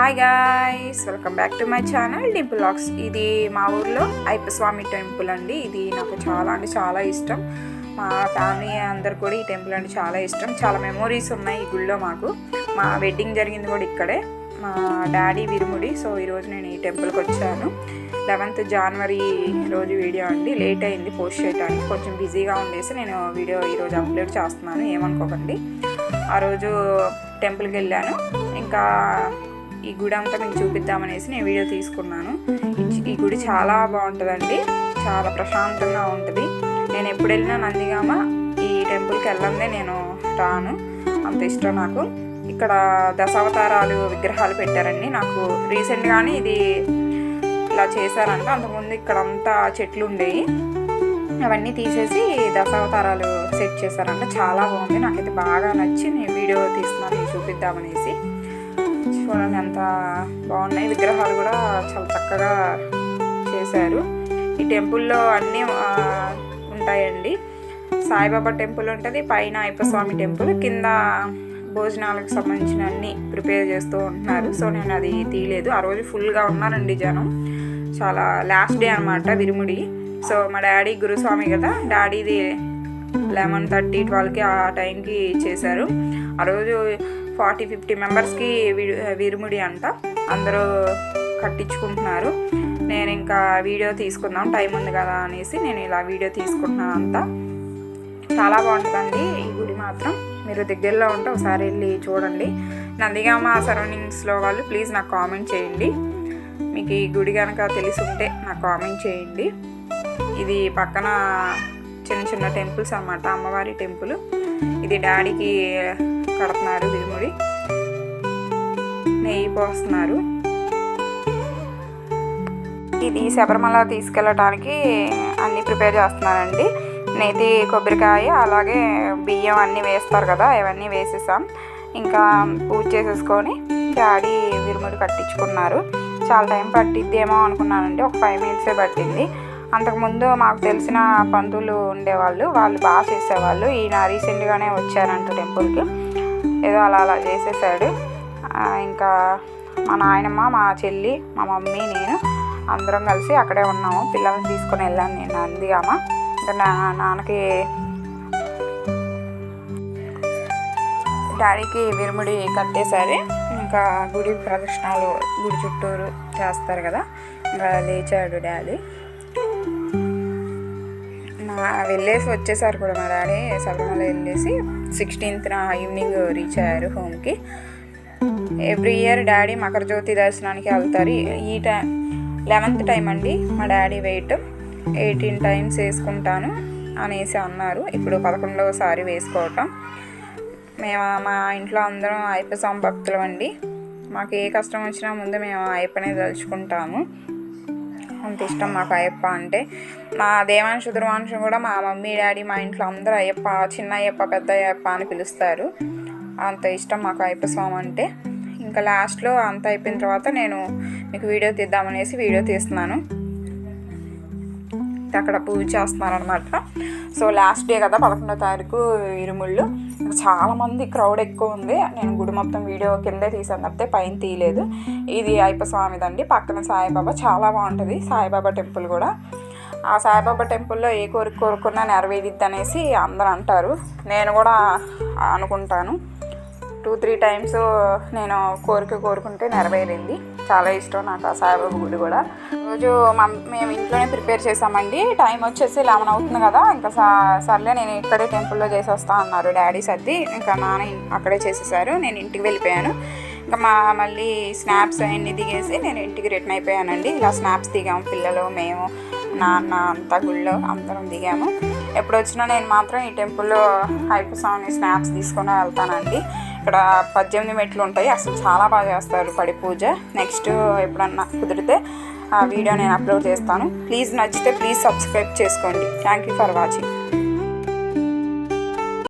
Hi guys welcome back to my channel Dimple lakhs ఇది మా ఊర్లో అయ్యప్పస్వామి టెంపుల్ అండి. ఇది నాకు చాలా అంటే చాలా ఇష్టం. మా ఫ్యామిలీ అందరు కూడా ఈ టెంపుల్ అంటే చాలా ఇష్టం. చాలా మెమోరీస్ ఉన్నాయి ఈ గుళ్ళో మాకు. మా వెడ్డింగ్ జరిగింది కూడా ఇక్కడే. మా డాడీ విరుముడి. సో ఈరోజు నేను ఈ టెంపుల్కి వచ్చాను. లెవెన్త్ జనవరి రోజు వీడియో అండి. లేట్ అయింది పోస్ట్ చేయడానికి కొంచెం బిజీగా ఉండేసి నేను వీడియో ఈరోజు అప్లోడ్ చేస్తున్నాను. ఏమనుకోకండి. ఆ రోజు టెంపుల్కి వెళ్ళాను. ఇంకా ఈ గుడి అంతా మీకు చూపిద్దామనేసి నేను వీడియో తీసుకున్నాను. ఈ- గుడి చాలా బాగుంటుందండి. చాలా ప్రశాంతంగా ఉంటుంది. నేను ఎప్పుడు వెళ్ళినా నందిగామ ఈ టెంపుల్కి వెళ్ళందే నేను రాను. అంత ఇష్టం నాకు. ఇక్కడ దశావతారాలు విగ్రహాలు పెట్టారండి. నాకు రీసెంట్గానే ఇది ఇలా చేశారంట. అంతకుముందు ఇక్కడ అంతా చెట్లు ఉండేవి. అవన్నీ తీసేసి దశావతారాలు సెట్ చేశారంట. చాలా బాగుంది. నాకైతే బాగా నచ్చి నేను వీడియో తీస్తున్నాను చూపిద్దామనేసి. చూడండి ఎంత బాగున్నాయి. విగ్రహాలు కూడా చాలా చక్కగా చేశారు. ఈ టెంపుల్లో అన్నీ ఉంటాయండి. సాయిబాబా టెంపుల్ ఉంటుంది పైన అయ్యప్పస్వామి టెంపుల్. కింద భోజనాలకు సంబంధించిన అన్ని ప్రిపేర్ చేస్తూ ఉంటున్నారు. సో నేను అది తీయలేదు. ఆ రోజు ఫుల్గా ఉన్నారండి జనం. చాలా లాస్ట్ డే అనమాట విరుముడి. సో మా డాడీ గురుస్వామి కదా డాడీది లెవెన్ థర్టీ ట్వెల్వ్కి ఆ టైంకి చేశారు. ఆ రోజు ఫార్టీ ఫిఫ్టీ మెంబర్స్కి విరుముడి అంట. అందరూ కట్టించుకుంటున్నారు. నేను ఇంకా వీడియో తీసుకుందాం టైం ఉంది కదా అనేసి నేను ఇలా వీడియో తీసుకుంటున్నాను అంతా. చాలా బాగుంటుందండి ఈ గుడి మాత్రం. మీరు దగ్గరలో ఉంటే ఒకసారి వెళ్ళి చూడండి. నందిగామ సరౌండింగ్స్లో వాళ్ళు ప్లీజ్ నాకు కామెంట్ చేయండి. మీకు ఈ గుడి కనుక తెలిసి ఉంటే నాకు కామెంట్ చేయండి. ఇది పక్కన చిన్న చిన్న టెంపుల్స్ అన్నమాట అమ్మవారి టెంపుల్. ఇది డాడీకి కడుతున్నారు విరుముడి నెయ్యి పోస్తున్నారు. ఇది శబరిమల తీసుకెళ్ళటానికి అన్నీ ప్రిపేర్ చేస్తున్నారండి. నేతి కొబ్బరికాయ అలాగే బియ్యం అన్నీ వేస్తారు కదా ఇవన్నీ వేసేసాం. ఇంకా పూజ చేసేసుకొని డాడీ విరుముడి కట్టించుకున్నారు. చాలా టైం పట్టిద్దేమో అనుకున్నానండి ఒక ఫైవ్ మినిట్సే పట్టింది. అంతకుముందు మాకు తెలిసిన పంతులు ఉండేవాళ్ళు వాళ్ళు బాగా చేసేవాళ్ళు. ఈయన రీసెంట్గానే వచ్చారంట టెంపుల్కి. ఏదో అలా అలా చేసేసాడు. ఇంకా మా నాయనమ్మ మా చెల్లి మా మమ్మీ నేను అందరం కలిసి అక్కడే ఉన్నాము. పిల్లల్ని తీసుకొని వెళ్ళాను నేను అందిగామ ఇంకా నా నాన్నకి డాడీకి విరుముడి కట్టేసారి ఇంకా గుడి ప్రదక్షిణాలు గుడి చుట్టూరు చేస్తారు కదా. ఇంకా లేచాడు డాడీ. మా వెళ్ళేసి వచ్చేసారు కూడా మా డాడీ శబరిమల వెళ్ళేసి సిక్స్టీన్త్న ఈవినింగ్ రీచ్ అయ్యారు హోమ్కి. ఎవ్రీ ఇయర్ డాడీ మకర జ్యోతి దర్శనానికి వెళ్తారు. ఈ టైం లెవెన్త్ టైం అండి మా డాడీ వెయిట్. ఎయిటీన్ టైమ్స్ వేసుకుంటాను అనేసి అన్నారు. ఇప్పుడు పదకొండవసారి వేసుకోవటం. మేము మా ఇంట్లో అందరం అయ్యప్ప స్వామి భక్తులం అండి. మాకు ఏ కష్టం వచ్చినా ముందు మేము అయ్యప్పనే తలుచుకుంటాము. అంత ఇష్టం మాకు అయ్యప్ప అంటే. మా దేవాంశు ధృవాంశు కూడా మా మమ్మీ డాడీ మా ఇంట్లో అందరూ అయ్యప్ప చిన్న అయ్యప్ప పెద్ద అయ్యప్ప అని పిలుస్తారు. అంత ఇష్టం మాకు అయ్యప్ప స్వామి అంటే. ఇంకా లాస్ట్లో అంత అయిపోయిన తర్వాత నేను మీకు వీడియో తీద్దామనేసి వీడియో తీస్తున్నాను. అక్కడ పూజ చేస్తున్నారు అనమాట సో లాస్ట్ డే కదా పదకొండో తారీఖు ఇరుముళ్ళు. చాలామంది క్రౌడ్ ఎక్కువ ఉంది. నేను గుడి మొత్తం వీడియో కిందే తీసాను తప్పితే పైన తీయలేదు. ఇది అయ్యప్ప స్వామిదండి పక్కన సాయిబాబా. చాలా బాగుంటుంది. సాయిబాబా టెంపుల్ కూడా. ఆ సాయిబాబా టెంపుల్లో ఏ కోరిక కోరుకున్నా నెరవేరిద్ది అనేసి అందరూ అంటారు. నేను కూడా అనుకుంటాను. టూ త్రీ టైమ్స్ నేను కోరిక కోరుకుంటే నెరవేరింది. చాలా ఇష్టం నాకు ఆ సాయిబాబు గుడి కూడా. రోజు మమ్ మేము ఇంట్లోనే ప్రిపేర్ చేసామండి. టైం వచ్చేసి లెవెన్ అవుతుంది కదా ఇంకా సా సర్లే నేను ఇక్కడే టెంపుల్లో చేసేస్తా అన్నారు డాడీ సర్ది. ఇంకా నాన్న అక్కడే చేసేసారు. నేను ఇంటికి వెళ్ళిపోయాను. ఇంకా మా మళ్ళీ స్నాప్స్ అవన్నీ దిగేసి నేను ఇంటికి రిటర్న్ అయిపోయానండి. ఇలా స్నాప్స్ దిగాము పిల్లలు మేము నాన్న అంతా గుళ్ళో అందరం దిగాము. ఎప్పుడు వచ్చినా నేను మాత్రం ఈ టెంపుల్లో హైపు స్వామి స్నాప్స్ తీసుకొని వెళ్తానండి. ఇక్కడ పద్దెనిమిది మెట్లు ఉంటాయి. అసలు చాలా బాగా చేస్తారు పడి పూజ. నెక్స్ట్ ఎప్పుడన్నా కుదిరితే ఆ వీడియో నేను అప్లోడ్ చేస్తాను. ప్లీజ్ నచ్చితే ప్లీజ్ సబ్స్క్రైబ్ చేసుకోండి. Thank you for watching